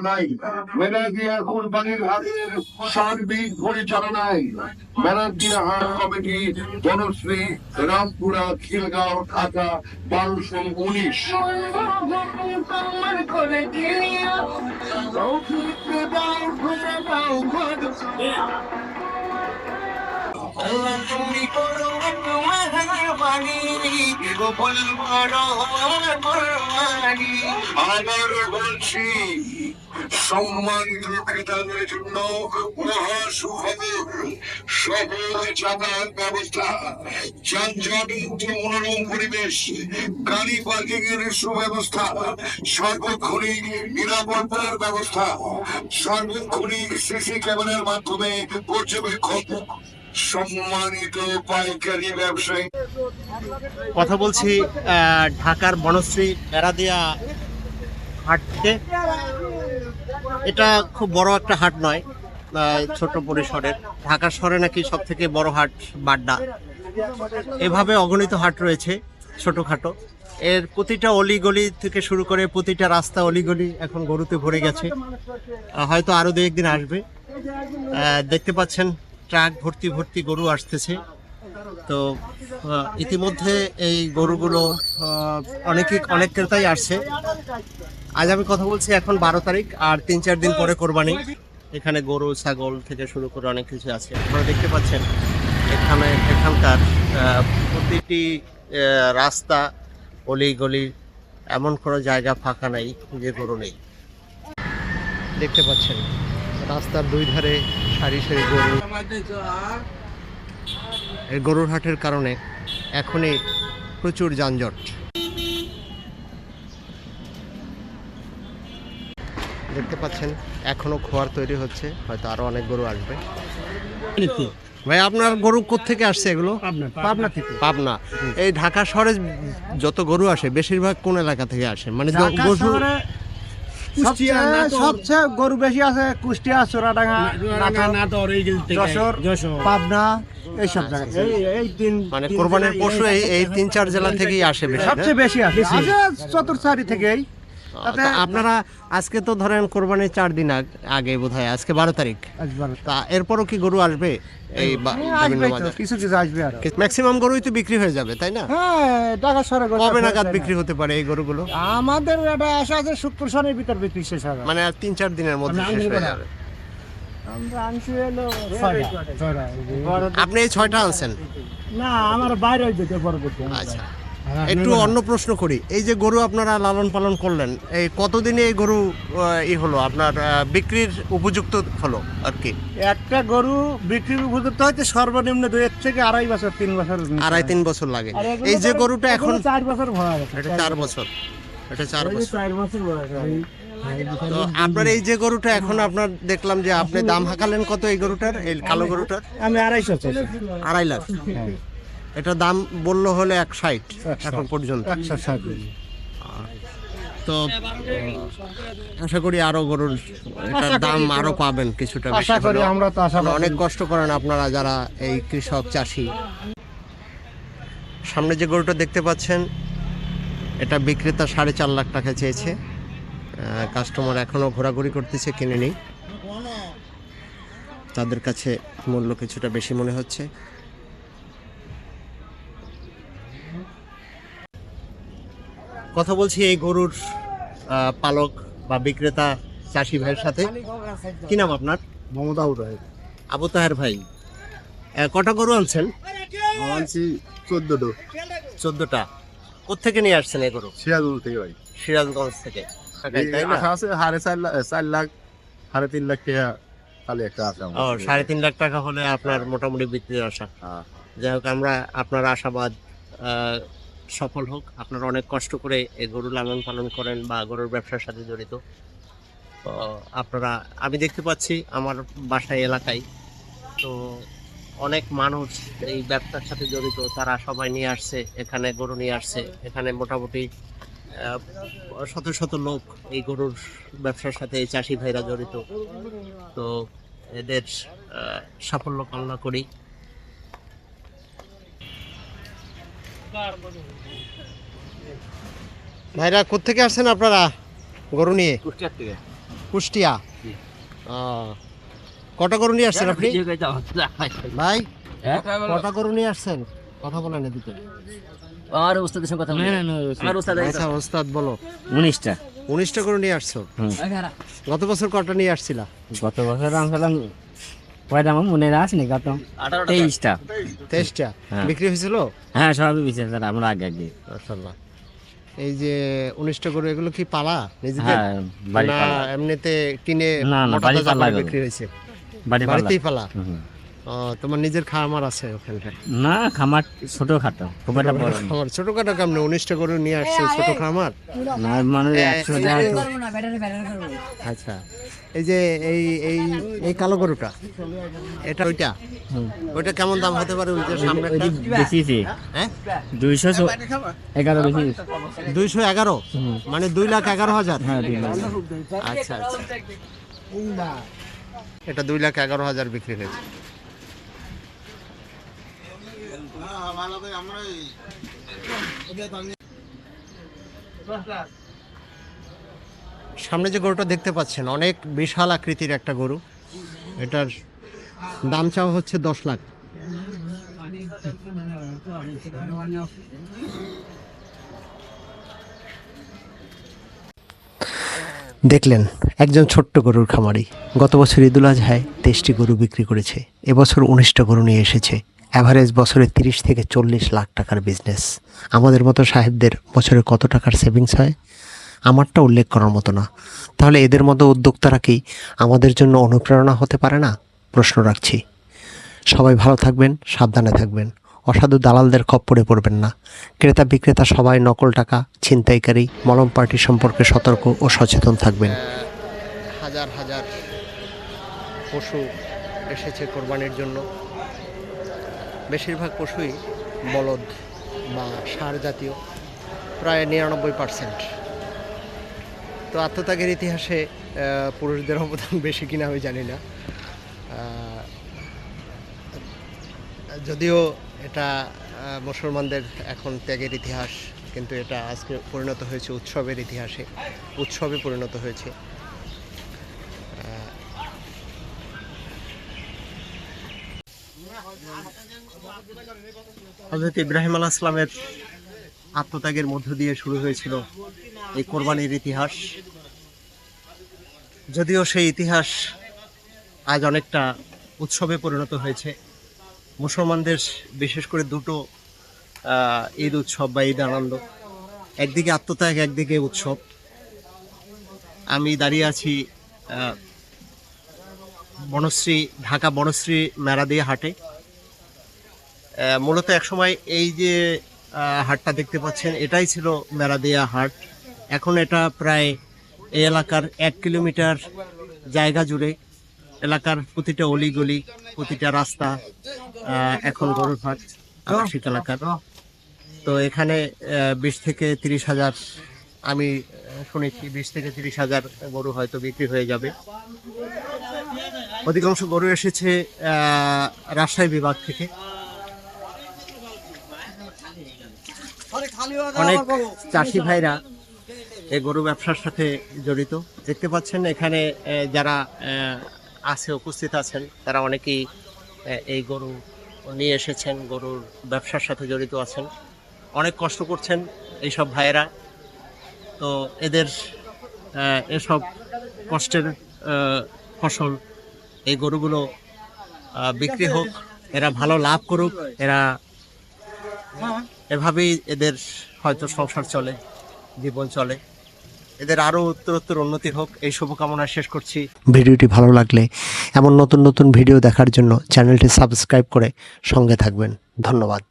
নাই। মেলাদিয়া কোরবানির হাটের সার্বিক পরিচালনায় মেলাদিয়া হাট কমিটি বনশ্রী রামপুরা খিলগাঁও ঢাকা বারোশো উনিশ। আল্লাহ তুমি করো মেহরবানি গোপল করো কোরবানি আবার বলছি সম্মানিত ক্রেতাদের জন্য মহা সুখবর সফল যাতায়াত ব্যবস্থা। যানজট মনোরম পরিবেশ, গাড়ি পার্কিং এর সুব্যবস্থা, সার্বক্ষণিক নিরাপত্তার ব্যবস্থা, সার্বক্ষণিক সিসি ক্যামেরার মাধ্যমে পর্যবেক্ষণ সম্মানিত পাইকারি ব্যবসায়ী। কথা বলছি ঢাকার বনশ্রী বেড়াদিয়া হাট থেকে এটা খুব বড় একটা হাট নয় ছোট পরিসরের। ঢাকা শহরে নাকি সব থেকে বড় হাট বাড্ডা। এভাবে অগণিত হাট রয়েছে ছোটোখাটো। এর প্রতিটা অলিগলি থেকে শুরু করে প্রতিটা রাস্তা অলিগলি এখন গরুতে ভরে গেছে। হয়তো আরও দু একদিন আসবে দেখতে পাচ্ছেন ট্রাক ভর্তি ভর্তি গরু আসতেছে। তো ইতিমধ্যে এই গরুগুলো অনেকে অনেক ক্রেতাই আসছে। আজ আমি কথা বলছি এখন বারো তারিখ আর তিন, চার দিন পরে কোরবানি। এখানে গরু, ছাগল থেকে শুরু করে অনেক কিছু আছে। আপনারা দেখতে পাচ্ছেন, এখানে, এখানকার প্রতিটি রাস্তা অলি গলি এমন কোনো জায়গা ফাঁকা নাই যে গরু নেই। দেখতে পাচ্ছেন, রাস্তার দুই ধারে সারি সারি গরু। এই গরুর হাটের কারণে এখনই প্রচুর যানজট। দেখতে পাচ্ছেন এখনও খোয়ার তৈরি হচ্ছে হয়তো আরও অনেক গরু আসবে। ভাই আপনার গরু কোত্থেকে আসছে এগুলো? পাবনা থেকে। পাবনা। এই ঢাকা শহরে যত গরু আসে বেশিরভাগ কোন এলাকা থেকে আসে? মানে সবচেয়ে গরু বেশি আছে কুষ্টিয়া চোরাডাঙ্গা যশোর পাবনা এইসব জায়গা এই এই তিন মানে কোরবানির পশু এই এই তিন চার জেলা থেকেই আসে না? সবচেয়ে বেশি আছে আছে চতুর্থারি থেকেই। আপনারা আজকে তো ধরেন কোরবানির চার দিন আগে বোধ হয় আজকে বারো তারিখ। তা এরপরও কি গরু আসবে এই বা- বিভিন্ন আসবে তো বাজার কিছু কিছু আসবে আর। ম্যাক্সিমাম গরুই তো বিক্রি হয়ে যাবে তাই না? হ্যাঁ ঢাকা শহরে কবে নাগাদ বিক্রি হতে পারে এই গরুগুলো? আমাদের এটা আশা আছে শুক্র শনির ভিতর বিক্রি শেষ হবে। মানে আর তিন চার দিনের মধ্যে শেষ হয়ে যাবে। আপনি এই ছয়টা আনছেন? না আমার বাইরে যেতে আচ্ছা। একটু অন্য প্রশ্ন করি। এই যে গরু আপনারা লালন পালন করলেন এই কতদিনে এই গরু ই হলো আপনার বিক্রির উপযুক্ত হলো আর কি? একটা গরু বিক্রির উপযুক্ত হয়তো সর্বনিম্ন দুই থেকে আড়াই বছর তিন বছর আড়াই তিন বছর লাগে। এই যে গরুটা এখন চার বছর ভরা এটা চার বছর। এটা চার বছর। চার বছর তো আপনার এই যে গরুটা এখন আপনার দেখলাম যে আপনি দাম হাঁকালেন কত এই গরুটার এই কালো গরুটার? আমি আড়াইশো আড়াই লাখ। এটা দাম বলল হলে এক ষাট একশো। এখন পর্যন্ত। একশো ষাট তো আশা করি আরও গরুর এটার দাম আরও পাবেন কিছুটা বেশি আশা করি আমরা তো আশা অনেক কষ্ট করেন আপনারা যারা এই কৃষক চাষি। সামনে যে গরুটা দেখতে পাচ্ছেন এটা বিক্রেতা সাড়ে চার লাখ টাকা চেয়েছে। কাস্টমার এখনও ঘোরাঘুরি করতেছে কিনে নেই। তাদের কাছে মূল্য কিছুটা বেশি মনে হচ্ছে। কথা বলছি এই গরুর পালক বা বিক্রেতা চাষি ভাইয়ের সাথে। কি নাম আপনার? মমতা উদয় আবু তাহের ভাই। কটা গরু আনছেন? আনছি চোদ্দটো। চোদ্দটা। কোথেকে নিয়ে আসছেন এই গরু? সিরাজুল থেকে ভাই। সিরাজগঞ্জ থেকে। আছে চার লাখ চার লাখ সাড়ে তিন লাখ টাকা খালি একটা আছে ও সাড়ে তিন লাখ টাকা হলে আপনার মোটামুটি বিক্রির আশা। হ্যাঁ। যাই হোক আমরা আপনার আশাবাদ আহ, সফল হোক। আপনারা অনেক কষ্ট করে এই গরু লালন পালন করেন বা গরুর ব্যবসার সাথে জড়িত। আপনারা, আমি দেখতে পাচ্ছি আমার বাসায় এলাকায়, তো অনেক মানুষ এই ব্যবসার সাথে জড়িত। তারা সবাই নিয়ে আসছে, এখানে গরু নিয়ে আসছে, এখানে মোটামুটি শত শত লোক এই গরুর ব্যবসার সাথে এই চাষি ভাইরা জড়িত। তো এদের সাফল্য কামনা করি। ভাইরা কোত্থেকে আসছেন আপনারা গরু নিয়ে? কুষ্টিয়ার থেকে। কুষ্টিয়া? কটা গরু নিয়ে আসছেন আপনি? ভাই কটা গরু নিয়ে আসছেন? কথা বলেন এদিকে। আমার উস্তাদের সঙ্গে কথা বলি। আমার উস্তাদ আচ্ছা ওস্তাদ বলো। উনিশটা। উনিশটা গরু নিয়ে আসছো? গত বছর কটা নিয়ে আসছিলা? গত বছর আনছিলাম কয়টা আমার মনে তেইশটা। তেইশটা। হ্যাঁ। বিক্রি হয়েছিল? হ্যাঁ সবই বিচার স্যার আমরা আগে আগে। এই যে উনিশটা গরু এগুলো কি পালা নিজেদের? হ্যাঁ না এমনিতে কিনে না, না। বিক্রি হয়েছে? বাড়িতেই পালা? তোমার নিজের খামার আছে ওখানটায় না খামার ছোট খাটো খুব একটা বড়। খামার ছোটখাটো কামনে? উনিশটা গরু নিয়ে আসছে ছোট খামার? না মানে একশো আচ্ছা এই যে এই এই এই কালো গরুটা এটা ওইটা? ওইটা কেমন দাম হতে পারে ওই যে সামনে বেশিছি হ্যাঁ? দুইশো এগারো বেশি দুইশো এগারো? মানে দুই লাখ এগারো হাজার? হ্যাঁ আচ্ছা আচ্ছা। এটা দুই লাখ এগারো হাজার বিক্রি হয়েছে। সামনে যে গরুটা দেখতে পাচ্ছেন, অনেক বিশাল আকৃতির একটা গরু। এটার দাম চাওয়া হচ্ছে দশ লাখ। দেখলেন, একজন ছোট্ট গরুর খামারি। গত বছর ঈদুল আজহায় তেইশটি গরু বিক্রি করেছে। এবছর উনিশটা গরু নিয়ে এসেছে। অ্যাভারেজ বছরে তিরিশ থেকে চল্লিশ লাখ টাকার বিজনেস আমাদের মতো সাহেবদের বছরে কত টাকার সেভিংস হয়? আমারটা উল্লেখ করার মতো না। তাহলে এদের মতো উদ্যোক্তারা কি আমাদের জন্য অনুপ্রেরণা হতে পারে না? প্রশ্ন রাখছি। সবাই ভালো থাকবেন, সাবধানে থাকবেন। অসাধু দালালদের খপ্পরে পড়বেন না। ক্রেতা বিক্রেতা সবাই নকল টাকা, ছিনতাইকারী, মলম পার্টি সম্পর্কে সতর্ক ও সচেতন থাকবেন। হাজার হাজার পশু এসেছে কোরবানির জন্য। বেশিরভাগ পশুই বলদ বা সার জাতীয়, প্রায় নিরানব্বই পার্সেন্ট তো আত্মত্যাগের ইতিহাসে পুরুষদের অবদান বেশি কিনা আমি জানি না। যদিও এটা মুসলমানদের এখন ত্যাগের ইতিহাস, কিন্তু এটা আজকে পরিণত হয়েছে উৎসবের ইতিহাসে। উৎসবে পরিণত হয়েছে। হজরত ইব্রাহিম আলাহ ইসলামের আত্মত্যাগের মধ্য দিয়ে শুরু হয়েছিল এই কোরবানির ইতিহাস। যদিও সেই ইতিহাস আজ অনেকটা উৎসবে পরিণত হয়েছে। মুসলমানদের বিশেষ করে দুটো ঈদ উৎসব বা ঈদ আনন্দ। একদিকে আত্মত্যাগ একদিকে উৎসব। আমি দাঁড়িয়ে আছি বনশ্রী ঢাকা বনশ্রী মেরাদিয়া হাটে। আহ, মূলত একসময় এই যে হাটটা দেখতে পাচ্ছেন, এটাই ছিল মেরাদিয়া হাট। এখন এটা প্রায় এই এলাকার এক কিলোমিটার জায়গা জুড়ে এলাকার প্রতিটা অলিগলি, প্রতিটা রাস্তা এখন গরুর হাট আবাসিক এলাকার। তো এখানে বিশ থেকে তিরিশ হাজার, আমি শুনেছি বিশ থেকে তিরিশ হাজার গরু হয়তো বিক্রি হয়ে যাবে। অধিকাংশ গরু এসেছে রাজশাহী বিভাগ থেকে। অনেক চাষি ভাইরা এই গরু ব্যবসার সাথে জড়িত। দেখতে পাচ্ছেন এখানে যারা আছে, উপস্থিত আছেন, তারা অনেকেই এই গরু নিয়ে এসেছেন, গরুর ব্যবসার সাথে জড়িত আছেন। অনেক কষ্ট করছেন এইসব ভাইয়েরা। তো এদের এসব কষ্টের ফসল, এই গরুগুলো বিক্রি হোক, এরা ভালো লাভ করুক, এরা এভাবেই এদের হয়তো সংসার চলে, জীবন চলে। এদের আরও উত্তরোত্তর উন্নতি হোক, এই শুভকামনা শেষ করছি। ভিডিওটি ভালো লাগলে এমন নতুন নতুন ভিডিও দেখার জন্য চ্যানেলটি সাবস্ক্রাইব করে সঙ্গে থাকবেন। ধন্যবাদ।